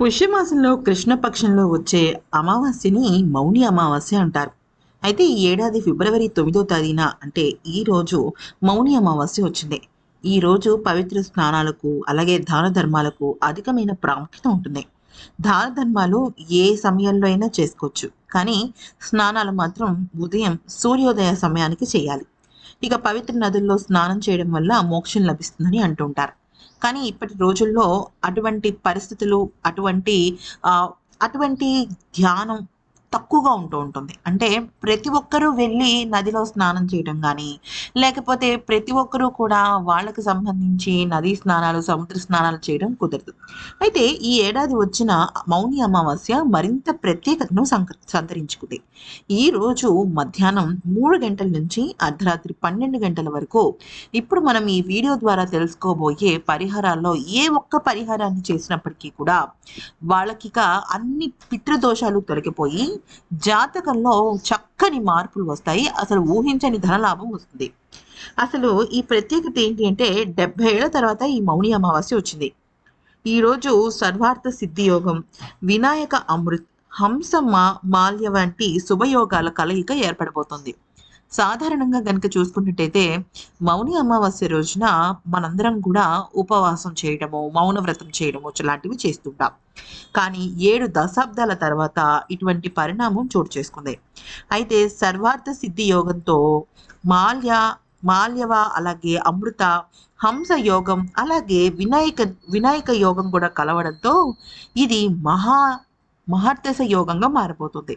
పుష్యమాసంలో కృష్ణపక్షంలో వచ్చే అమావాస్యని మౌని అమావాస్య అంటారు. అయితే ఈ ఏడాది ఫిబ్రవరి తొమ్మిదో తేదీన అంటే ఈ రోజు మౌని అమావాస్య వచ్చింది. ఈ రోజు పవిత్ర స్నానాలకు అలాగే దాన ధర్మాలకు అధికమైన ప్రాముఖ్యత ఉంటుంది. దాన ధర్మాలు ఏ సమయంలో అయినా చేసుకోవచ్చు. కానీ స్నానాలు మాత్రం ఉదయం సూర్యోదయ సమయానికి చేయాలి. ఇక పవిత్ర నదుల్లో స్నానం చేయడం వల్ల మోక్షం లభిస్తుందని అంటుంటారు. కానీ ఇప్పటి రోజుల్లో అటువంటి పరిస్థితులు అటువంటి అటువంటి ధ్యానం తక్కువగా ఉంటూ ఉంటుంది. అంటే ప్రతి ఒక్కరూ వెళ్ళి నదిలో స్నానం చేయడం కానీ లేకపోతే ప్రతి ఒక్కరూ కూడా వాళ్ళకి సంబంధించి నదీ స్నానాలు సముద్ర స్నానాలు చేయడం కుదరదు. అయితే ఈ ఏడాది వచ్చిన మౌని అమావాస్య మరింత ప్రత్యేకతను సంతరించుకుంది. ఈ రోజు మధ్యాహ్నం మూడు గంటల నుంచి అర్ధరాత్రి పన్నెండు గంటల వరకు ఇప్పుడు మనం ఈ వీడియో ద్వారా తెలుసుకోబోయే పరిహారాల్లో ఏ ఒక్క పరిహారాన్ని చేసినప్పటికీ కూడా వాళ్ళకిక అన్ని పితృదోషాలు తొలగిపోయి జాతకంలో చక్కని మార్పులు వస్తాయి. అసలు ఊహించని ధనలాభం వస్తుంది. అసలు ఈ ప్రత్యేకత ఏంటి అంటే డెబ్బై ఏళ్ళ తర్వాత ఈ మౌని అమావాస్య వచ్చింది. ఈరోజు సర్వార్థ సిద్ధి యోగం వినాయక అమృత్ హంస మాల్య వంటి శుభయోగాల కలయిక ఏర్పడబోతుంది. సాధారణంగా కనుక చూసుకున్నట్టయితే మౌని అమావాస్య రోజున మనందరం కూడా ఉపవాసం చేయడము మౌన వ్రతం చేయడము లాంటివి చేస్తుంటాం. కానీ ఏడు దశాబ్దాల తర్వాత ఇటువంటి పరిణామం చోటు చేసుకుంది. అయితే సర్వార్థ సిద్ధి యోగంతో మాల్య మాల్యవ అలాగే అమృత హంస యోగం అలాగే వినాయక వినాయక యోగం కూడా కలవడంతో ఇది మహా మహర్దశ యోగంగా మారిపోతుంది.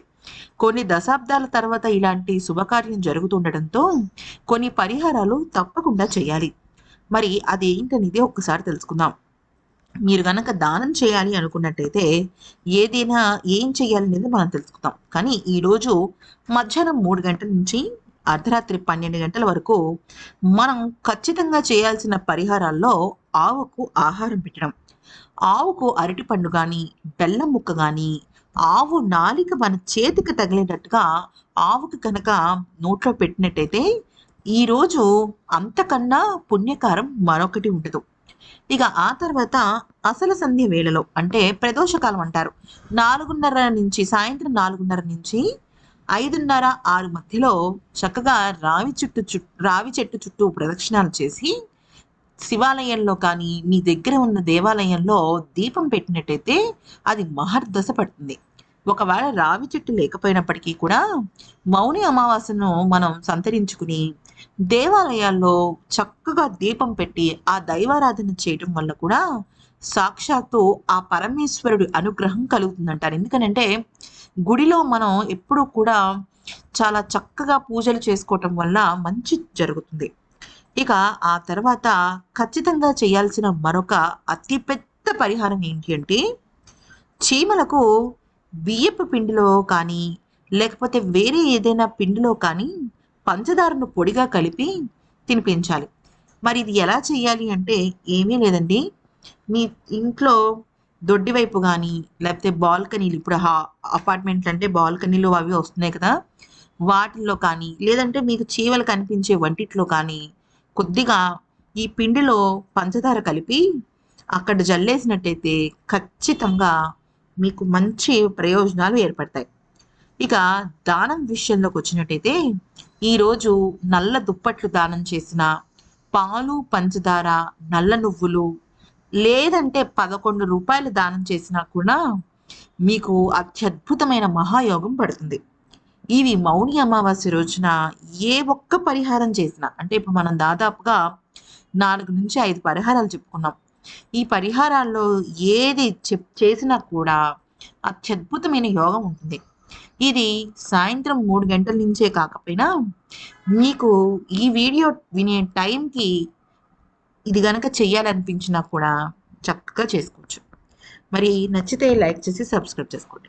కొన్ని దశాబ్దాల తర్వాత ఇలాంటి శుభకార్యం జరుగుతుండటంతో కొన్ని పరిహారాలు తప్పకుండా చేయాలి. మరి అది ఏంటనేది ఒక్కసారి తెలుసుకుందాం. మీరు కనుక దానం చేయాలి అనుకున్నట్టయితే ఏదైనా ఏం చేయాలనేది మనం తెలుసుకుందాం. కానీ ఈరోజు మధ్యాహ్నం మూడు గంటల నుంచి అర్ధరాత్రి పన్నెండు గంటల వరకు మనం ఖచ్చితంగా చేయాల్సిన పరిహారాల్లో ఆవుకు ఆహారం పెట్టడం. ఆవుకు అరటిపండు కానీ బెల్లం ముక్క కానీ ఆవు నాలిక మన చేతికి తగిలేటట్టుగా ఆవుకి కనుక నోట్లో పెట్టినట్టయితే ఈరోజు అంతకన్నా పుణ్యకారం మరొకటి ఉండదు. ఇక ఆ తర్వాత అసలు సంధ్య వేళలో అంటే ప్రదోషకాలం అంటారు. నాలుగున్నర నుంచి సాయంత్రం నాలుగున్నర నుంచి ఐదున్నర ఆరు మధ్యలో చక్కగా రావి చుట్టూ చుట్టూ రావి చెట్టు చుట్టూ ప్రదక్షిణాలు చేసి శివాలయంలో కానీ మీ దగ్గర ఉన్న దేవాలయంలో దీపం పెట్టినట్టయితే అది మహర్దశ పడుతుంది. ఒకవేళ రావి చెట్టు లేకపోయినప్పటికీ కూడా మౌని అమావాస్యను మనం సంతరించుకుని దేవాలయాల్లో చక్కగా దీపం పెట్టి ఆ దైవారాధన చేయటం వల్ల కూడా సాక్షాత్తు ఆ పరమేశ్వరుడి అనుగ్రహం కలుగుతుందంటారు. ఎందుకనంటే గుడిలో మనం ఎప్పుడూ కూడా చాలా చక్కగా పూజలు చేసుకోవటం వల్ల మంచి జరుగుతుంది. ఇక ఆ తర్వాత ఖచ్చితంగా చేయాల్సిన మరొక అతిపెద్ద పరిహారం ఏంటి అంటే చీమలకు బియ్యపు పిండిలో కానీ లేకపోతే వేరే ఏదైనా పిండిలో కానీ పంచదారను పొడిగా కలిపి తినిపించాలి. మరి ఇది ఎలా చేయాలి అంటే ఏమీ లేదండి. మీ ఇంట్లో దొడ్డి వైపు కానీ లేకపోతే బాల్కనీలు ఇప్పుడు హా అపార్ట్మెంట్లు అంటే బాల్కనీలు అవి వస్తున్నాయి కదా. వాటిల్లో కానీ లేదంటే మీకు చీమలు కనిపించే వంటిట్లో కానీ కొద్దిగా ఈ పిండిలో పంచదార కలిపి అక్కడ జల్లేసినట్టయితే ఖచ్చితంగా మీకు మంచి ప్రయోజనాలు ఏర్పడతాయి. ఇక దానం విషయంలోకి వచ్చినట్టయితే ఈరోజు నల్ల దుప్పట్లు దానం చేసిన పాలు పంచదార నల్ల నువ్వులు లేదంటే పదకొండు రూపాయలు దానం చేసినా కూడా మీకు అత్యద్భుతమైన మహాయోగం పడుతుంది. ఇవి మౌని అమావాస్య రోజున ఏ ఒక్క పరిహారం చేసినా అంటే ఇప్పుడు మనం దాదాపుగా నాలుగు నుంచి ఐదు పరిహారాలు చెప్పుకున్నాం. ఈ పరిహారాల్లో ఏది చెప్ చేసినా కూడా అత్యద్భుతమైన యోగం ఉంటుంది. ఇది సాయంత్రం మూడు గంటల నుంచే కాకపోయినా మీకు ఈ వీడియో వినే టైంకి ఇది గనక చెయ్యాలనిపించినా కూడా చక్కగా చేసుకోవచ్చు. మరి నచ్చితే లైక్ చేసి సబ్స్క్రైబ్ చేసుకోండి.